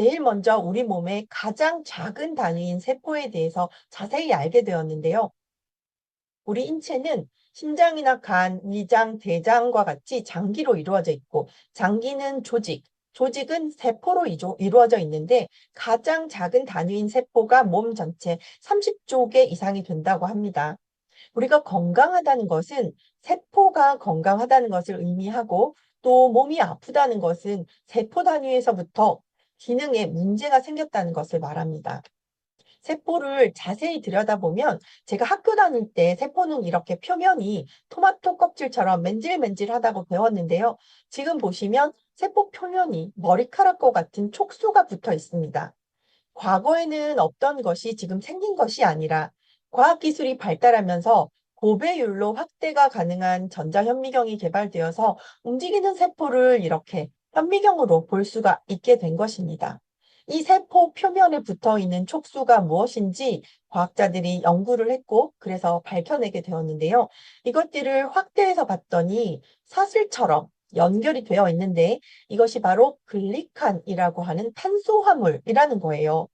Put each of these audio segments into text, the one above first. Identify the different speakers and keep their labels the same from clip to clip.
Speaker 1: 제일 먼저 우리 몸의 가장 작은 단위인 세포에 대해서 자세히 알게 되었는데요. 우리 인체는 심장이나 간, 위장, 대장과 같이 장기로 이루어져 있고 장기는 조직, 조직은 세포로 이루어져 있는데 가장 작은 단위인 세포가 몸 전체 30조 개 이상이 된다고 합니다. 우리가 건강하다는 것은 세포가 건강하다는 것을 의미하고 또 몸이 아프다는 것은 세포 단위에서부터 기능에 문제가 생겼다는 것을 말합니다. 세포를 자세히 들여다보면 제가 학교 다닐 때 세포는 이렇게 표면이 토마토 껍질처럼 맨질맨질하다고 배웠는데요. 지금 보시면 세포 표면이 머리카락과 같은 촉수가 붙어 있습니다. 과거에는 없던 것이 지금 생긴 것이 아니라 과학기술이 발달하면서 고배율로 확대가 가능한 전자현미경이 개발되어서 움직이는 세포를 이렇게 현미경으로 볼 수가 있게 된 것입니다. 이 세포 표면에 붙어 있는 촉수가 무엇인지 과학자들이 연구를 했고 그래서 밝혀내게 되었는데요. 이것들을 확대해서 봤더니 사슬처럼 연결이 되어 있는데 이것이 바로 글리칸이라고 하는 탄소화물이라는 거예요.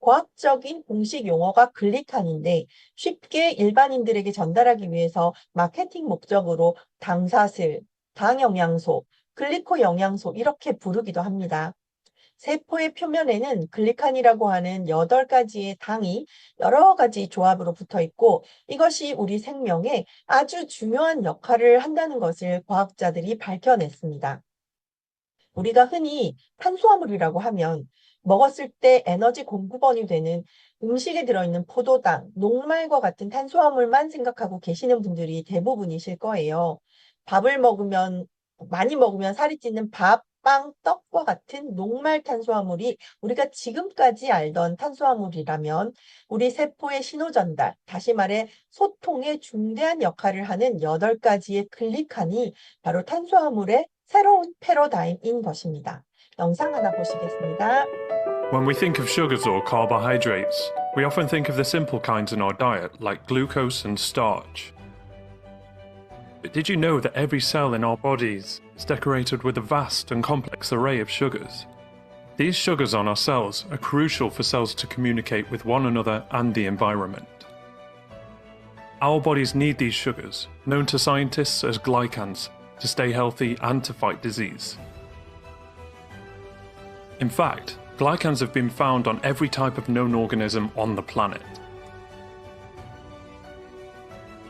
Speaker 1: 과학적인 공식 용어가 글리칸인데 쉽게 일반인들에게 전달하기 위해서 마케팅 목적으로 당사슬, 당영양소, 글리코 영양소 이렇게 부르기도 합니다. 세포의 표면에는 글리칸이라고 하는 8가지의 당이 여러 가지 조합으로 붙어 있고 이것이 우리 생명에 아주 중요한 역할을 한다는 것을 과학자들이 밝혀냈습니다. 우리가 흔히 탄수화물이라고 하면 먹었을 때 에너지 공급원이 되는 음식에 들어있는 포도당, 녹말과 같은 탄수화물만 생각하고 계시는 분들이 대부분이실 거예요. 밥을 먹으면, 많이 먹으면 살이 찌는 밥, 빵, 떡과 같은 녹말 탄수화물이 우리가 지금까지 알던 탄수화물이라면 우리 세포의 신호 전달, 다시 말해 소통에 중대한 역할을 하는 8가지의 글리칸이 바로 탄수화물의 새로운 패러다임인 것입니다. 영상 하나 보시겠습니다.
Speaker 2: When we think of sugars or carbohydrates, we often think of the simple kinds in our diet, like glucose and starch. But did you know that every cell in our bodies is decorated with a vast and complex array of sugars? These sugars on our cells are crucial for cells to communicate with one another and the environment. Our bodies need these sugars, known to scientists as glycans, to stay healthy and to fight disease. In fact, glycans have been found on every type of known organism on the planet.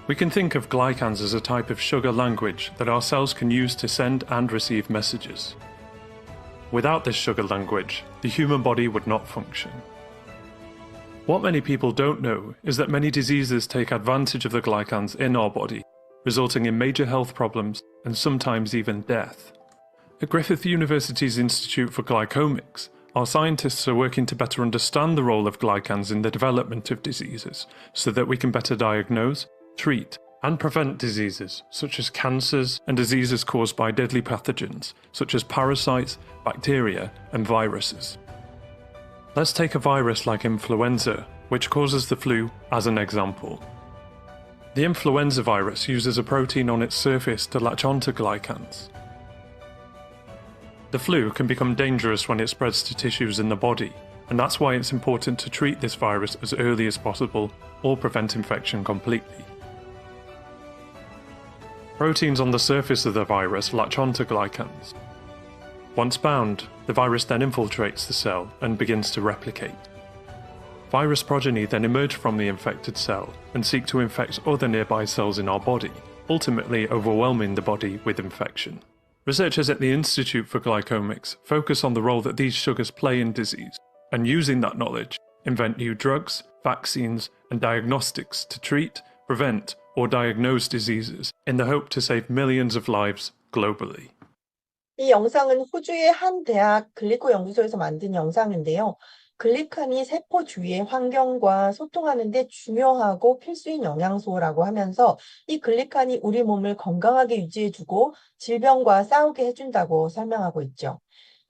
Speaker 2: We can think of glycans as a type of sugar language that our cells can use to send and receive messages. Without this sugar language, the human body would not function. What many people don't know is that many diseases take advantage of the glycans in our body, resulting in major health problems and sometimes even death. At Griffith University's Institute for Glycomics, our scientists are working to better understand the role of glycans in the development of diseases so that we can better diagnose, treat, and prevent diseases such as cancers and diseases caused by deadly pathogens such as parasites, bacteria, and viruses. Let's take a virus like influenza, which causes the flu, as an example. The influenza virus uses a protein on its surface to latch onto glycans. The flu can become dangerous when it spreads to tissues in the body, and that's why it's important to treat this virus as early as possible or prevent infection completely. Proteins on the surface of the virus latch onto glycans. Once bound, the virus then infiltrates the cell and begins to replicate. Virus progeny then emerge from the infected cell and seek to infect other nearby cells in our body, ultimately overwhelming the body with infection. Researchers at the Institute for Glycomics focus on the role that these sugars play in disease, and using that knowledge, invent new drugs, vaccines, and diagnostics to treat, prevent, or diagnose diseases in the hope to save millions of lives globally.
Speaker 1: 이 영상은 호주의 한 대학 글리코 연구소에서 만든 영상인데요. 글리칸이 세포 주위의 환경과 소통하는 데 중요하고 필수인 영양소라고 하면서 이 글리칸이 우리 몸을 건강하게 유지해주고 질병과 싸우게 해준다고 설명하고 있죠.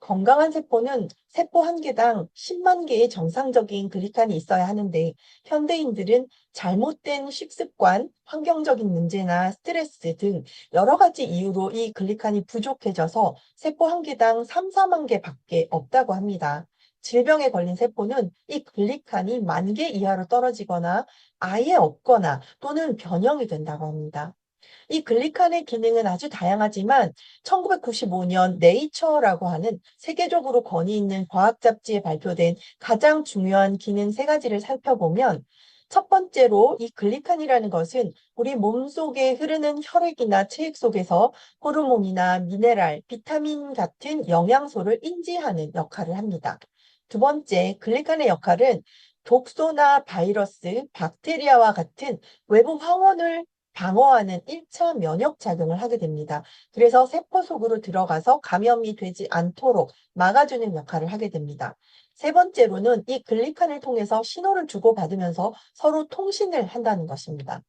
Speaker 1: 건강한 세포는 세포 한 개당 10만 개의 정상적인 글리칸이 있어야 하는데 현대인들은 잘못된 식습관, 환경적인 문제나 스트레스 등 여러 가지 이유로 이 글리칸이 부족해져서 세포 한 개당 3, 4만 개밖에 없다고 합니다. 질병에 걸린 세포는 이 글리칸이 만 개 이하로 떨어지거나 아예 없거나 또는 변형이 된다고 합니다. 이 글리칸의 기능은 아주 다양하지만 1995년 네이처라고 하는 세계적으로 권위 있는 과학 잡지에 발표된 가장 중요한 기능 세 가지를 살펴보면 첫 번째로 이 글리칸이라는 것은 우리 몸 속에 흐르는 혈액이나 체액 속에서 호르몬이나 미네랄, 비타민 같은 영양소를 인지하는 역할을 합니다. 두 번째, 글리칸의 역할은 독소나 바이러스, 박테리아와 같은 외부 화원을 방어하는 1차 면역 작용을 하게 됩니다. 그래서 세포 속으로 들어가서 감염이 되지 않도록 막아주는 역할을 하게 됩니다. 세 번째로는 이 글리칸을 통해서 신호를 주고받으면서 서로 통신을 한다는 것입니다.